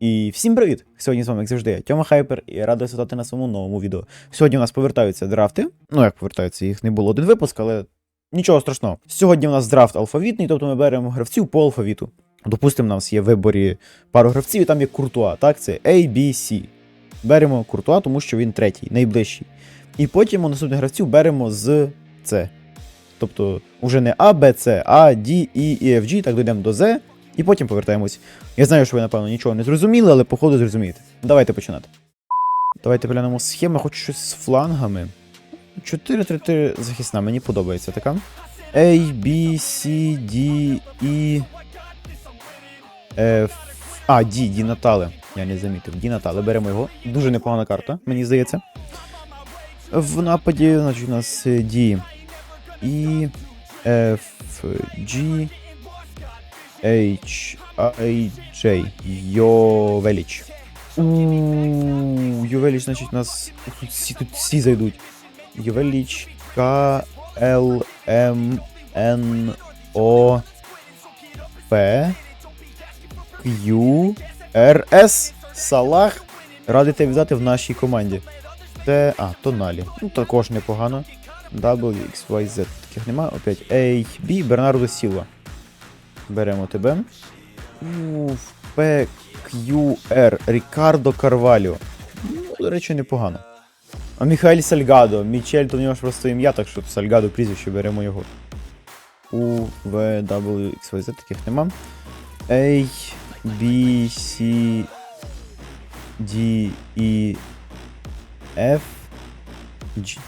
І всім привіт! Сьогодні з вами, як завжди, Тьома Хайпер і радий стати на своєму новому відео. Сьогодні у нас повертаються драфти. Ну, як повертаються, їх не було один випуск, але нічого страшного. Сьогодні у нас драфт алфавітний, тобто ми беремо гравців по алфавіту. Допустимо, у нас є в виборі пару гравців, і там є Куртуа, так? Це A, B, C. Беремо Куртуа, тому що він третій, найближчий. І потім у наступних гравців беремо з С. Тобто, уже не А, Б, С, А, D, E, E, F, G, так дійдемо до З, і потім повертаємось. Я знаю, що ви, напевно, нічого не зрозуміли, але походу зрозумієте. Давайте починати. Давайте глянемо схему, хочу щось з флангами. 4-3-3 захисна, мені подобається така. A, B, C, D, E. F. А, D, D Натале. Я не замітив. D Натале. Беремо його. Дуже непогана карта, мені здається. В нападі, значить, у нас е, D. E, F, G, H, I, J. Йовеліч. Ууу, Йовеліч, значить, нас тут всі, тут всі зайдуть. Йовеліч, К, Л, М, Н, О, П, Q, Р, С, Салах. Тебе взяти в нашій команді. Т, а, Тоналі. Ну, також непогано. W, X, Y, Z. Таких нема. Опять A, B, Бернардо Сілва. Беремо тебе. Уф, П, Q, R. Рікардо Карваліо. Ну, до речі, непогано. А Міхаель Сальгадо. Мічель, то в нього ж просто ім'я, так що Сальгадо прізвище беремо його. У, В, W, X, Y, Z таких нема. A, B, C, D, E, F, G.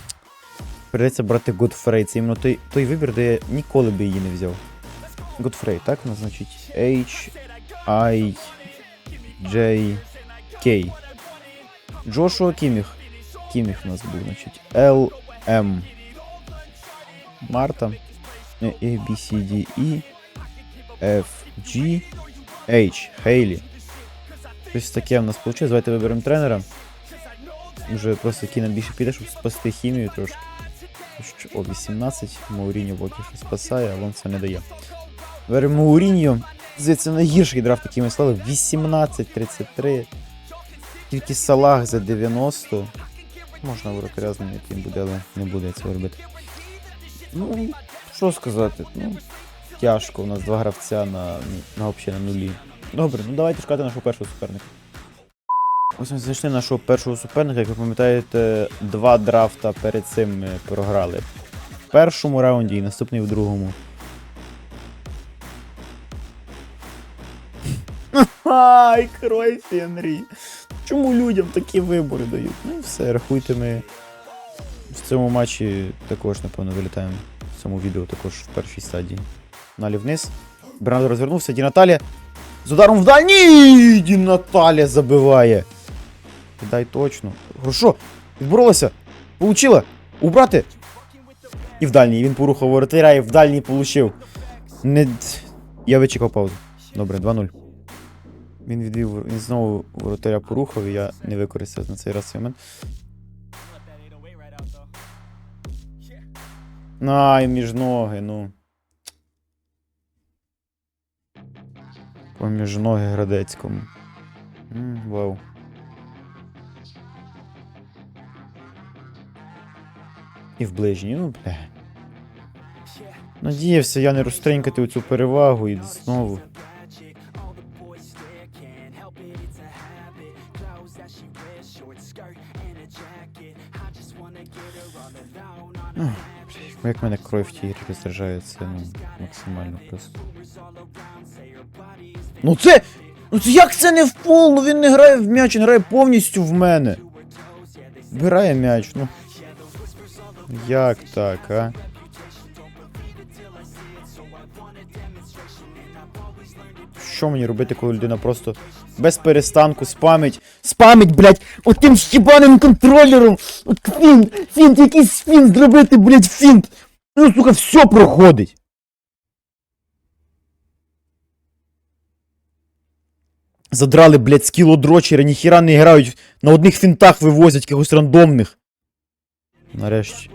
Придеться брати Godfrey. Це іменно той, той вибір, де я ніколи би її не взяв. Godfrey, так назначить? H, I, J, K. Джошуа Кіміх. Кіміх у нас був, значить. L, M. Марта. Э, A, B, C, D, E, F, G, H. Хейли то есть такие у нас вийшло. Давайте выберем тренера. уже просто який нам більше піде, щоб спасти хімію трошки. О, 18, Мауріньо поки що спасає, а он сам не дає. Беремо Мауріньо. Здається, найгірший драфт, який ми слали. 18-33. Тільки Салах за 90. Можна воротаря змінити, він буде, але не буде цього робити. Ну, що сказати? Ну, тяжко. У нас два гравця на, на, взагалі на нулі. Добре, ну давайте шукати нашого першого суперника. Ось ми знайшли нашого першого суперника, як ви пам'ятаєте, два драфта перед цим ми програли. В першому раунді і наступний в другому. Ай, крой Фенрі. Чому людям такі вибори дають? Ну і все, рахуйте ми. В цьому матчі також, напевно, вилітаємо. В цьому відео також в першій стадії. Налі вниз. Бернардо розвернувся, Ді Наталія. З ударом в дальній! Ді Наталія забиває. Дай точно. Хорошо. Відборолася. Получила. Убрати. І в дальній. Він порухав воротаря і в дальній получив. Не... Я вичекав паузу. Добре, 2-0. Він відвів, він знову воротаря порухав, і я не використав на цей раз цей момент. Ай, між ноги, ну. Поміж ноги Градецькому. Вау. І в ближній, ну бля. Надіявся я не розтринькати оцю перевагу і знову. Ах, Як мене кров в тій грі роздражає, ну, максимально просто. Ну це! Ну це як це не в пол? Ну він не грає в м'яч, він грає повністю в мене. Вбирає м'яч, ну. Як так, а? Що мені робити, коли людина просто без перестанку спамить. Спамить, блядь, отим щебаним контролером! От фінт! Фінт, якийсь фінт зробити, блядь, фінт! Ну, сука, все проходить! Задрали, блядь, скілодрочери, ніхіра не грають, на одних фінтах вивозять якихось рандомних. Нарешті.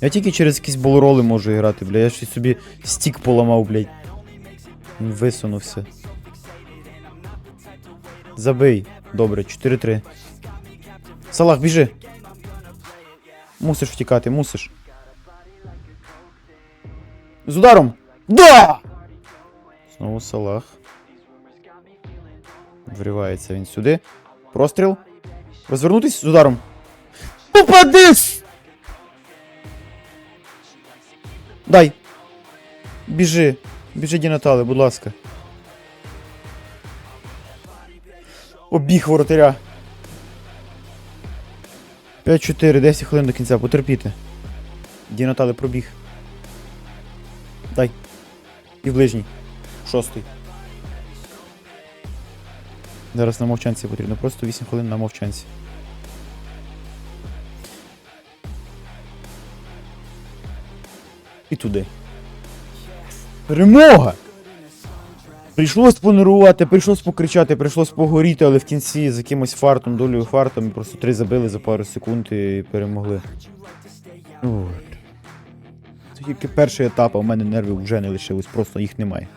Я тільки через якісь болороли можу грати, блядь. Я щось собі стік поламав, блядь. Висунувся. Забий. Добре, 4-3. Салах, біжи. Мусиш втікати, мусиш. З ударом! Да! Знову Салах. Вривається він сюди. Простріл. Розвернутись з ударом. Попадись! Дай. Біжи. Біжи, Дінатали, будь ласка. Обіг воротаря. 5-4, 10 хвилин до кінця, потерпіти. Ді Натали пробіг. Дай. І ближній. Шостий. Зараз на мовчанці потрібно. Просто 8 хвилин на мовчанці. І туди. Перемога! Прийшлось понервувати, прийшлось покричати, прийшлось погоріти, але в кінці з якимось фартом, долею фартом, просто три забили за пару секунд і перемогли. От. Це тільки перший етап, а в мене нервів вже не лишилось, просто їх немає.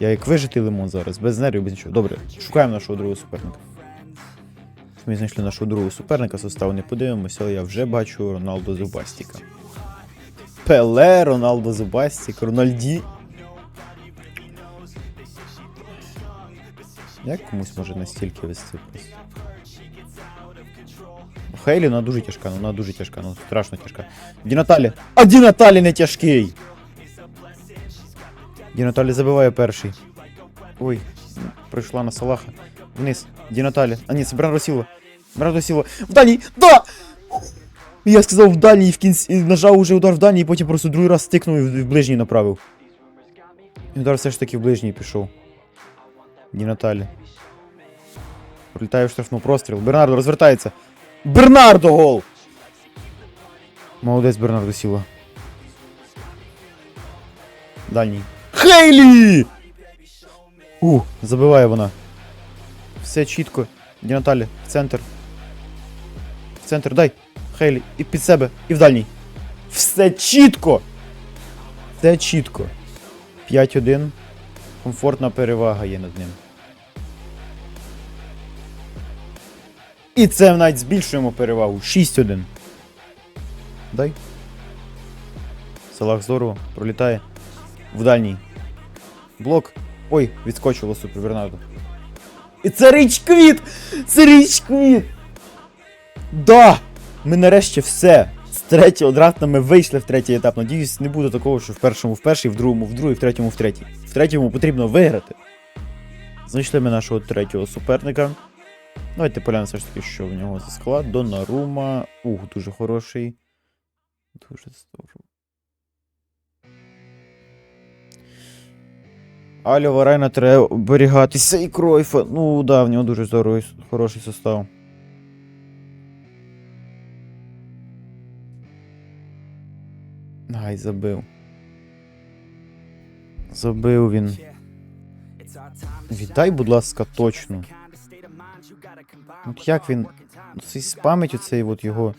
Я як вижитий лимон зараз, без нервів, без нічого. Добре, шукаємо нашого другого суперника. Ми знайшли нашого другого суперника, состав не подивимося, але я вже бачу Роналдо Зубастіка. Пеле, Роналдо Зубастік, Рональді. Як комусь може настільки вести? Хейлі вона дуже тяжка, ну вона дуже тяжка, ну страшно тяжка. Ді Наталі. А Ді Наталі не тяжкий! Ді Наталі забиває перший. Ой, прийшла на Салаха. Вниз. Ді Наталі. А ні, це Бернардо Сілва. В дальній! Да! Я сказав в дальній в кінці. нажав уже удар в дальній, і потім просто другий раз стикнув і в ближній направив. І удар все ж таки в ближній пішов. Ді Наталі. Пролітає в штрафну простріл. Бернардо розвертається. Бернардо гол! Молодець Бернардо Сіла. Дальній. Хейлі! У, забиває вона. Все чітко. Ді Наталі, в центр. В центр, дай. Хейлі. І під себе, і в дальній. Все чітко! Все чітко. 5-1. Комфортна перевага є над ним. І це навіть збільшуємо перевагу. 6-1. Дай. Салах здорово. Пролітає. В дальній. Блок. Ой, відскочило супер Бернардо. І це річ квіт! Це річ квіт! Да! Ми нарешті все. З третього драфта ми вийшли в третій етап. Надіюсь, не буде такого, що в першому в перший, в другому, в другий, в третьому, в третій. В третьому потрібно виграти. Знайшли ми нашого третього суперника. Давайте поглянемо все ж таки, що в нього за склад. Донарума. Ух, дуже хороший. Дуже здорово. Алю Варайна треба оберігатися і Кройфа. Ну да, в нього дуже здоровий, хороший состав. Ай, забив. Забив він. Віддай, будь ласка, точно. От як він. Цей спамить оцей от його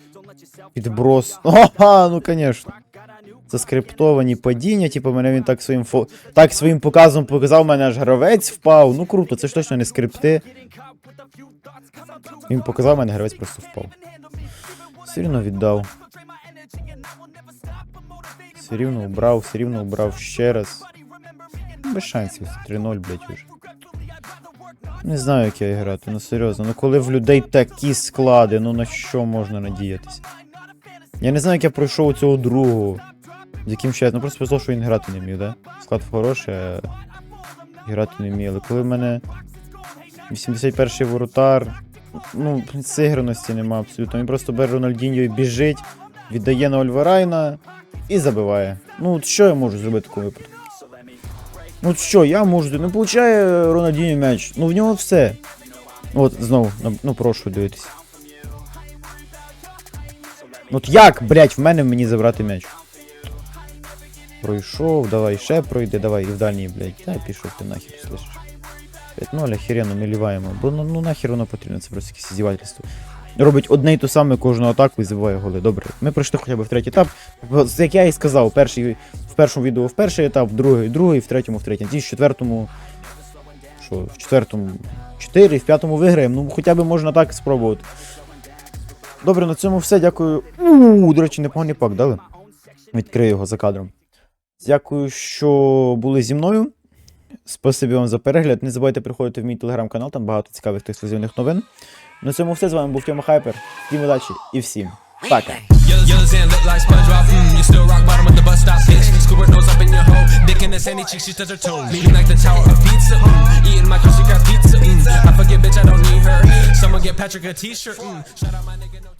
підброс. Ага, ну конечно. Заскриптовані падіння, типу, мене він так своїм фо... так своїм показом показав, мене аж гравець впав. Ну круто, це ж точно не скрипти. Він показав, мене гравець просто впав. Все рівно віддав. Все рівно убрав, все рівно убрав ще раз. Без шансів, 3-0, блять, уже. Не знаю, як я грати, ну серйозно. Ну коли в людей такі склади, ну на що можна надіятися? Я не знаю, як я пройшов у цього другого. З яким ще. Ну просто повезло, що він грати не вмів, да? Склад хороший, а грати не вмів. Але коли в мене 81-й воротар, ну, зіграності нема абсолютно. Він просто бере Рональдіньо і біжить, віддає на Ольварайна і забиває. Ну, от що я можу зробити в такому випадку? Ну от що, я можу. Не получає Рональдіньо м'яч. Ну в нього все. От, знову, ну, ну прошу дивитися. Ну От як, блять, в мене мені забрати м'яч? Пройшов, давай ще пройди, давай і в дальній, блядь. Та пішов ти нахер, слышиш. 5-0, охеренно, ми ліваємо. Бо ну, ну нахер воно потрібно, це просто якесь здівательство. Робить одне і те саме кожну атаку і забиває голи. Добре. Ми пройшли хоча б в третій етап. Як я і сказав, перший, першому відео в перший етап, в другий, другий, в третьому, в третій. В четвертому. що в четвертому 4, в п'ятому виграємо. Ну, хоча б можна так спробувати. Добре, на цьому все. Дякую. У, до речі, непоганий пак дали. Відкрию його за кадром. Дякую, що були зі мною. Спасибі вам за перегляд. Не забувайте приходити в мій телеграм-канал, там багато цікавих та ексклюзивних новин. На цьому все. З вами був Тьома Хайпер. Всім удачі і всім пока. Still rock bottom at the bus stop, bitch. Scuba nose up in your hole. Dick in the sandy cheek, she touch her toes. Leaning like the tower of pizza. Mm, eating my crusty crab pizza. Mm, I forget, bitch, I don't need her. Someone get Patrick a t-shirt. Mm, shout out my nigga. No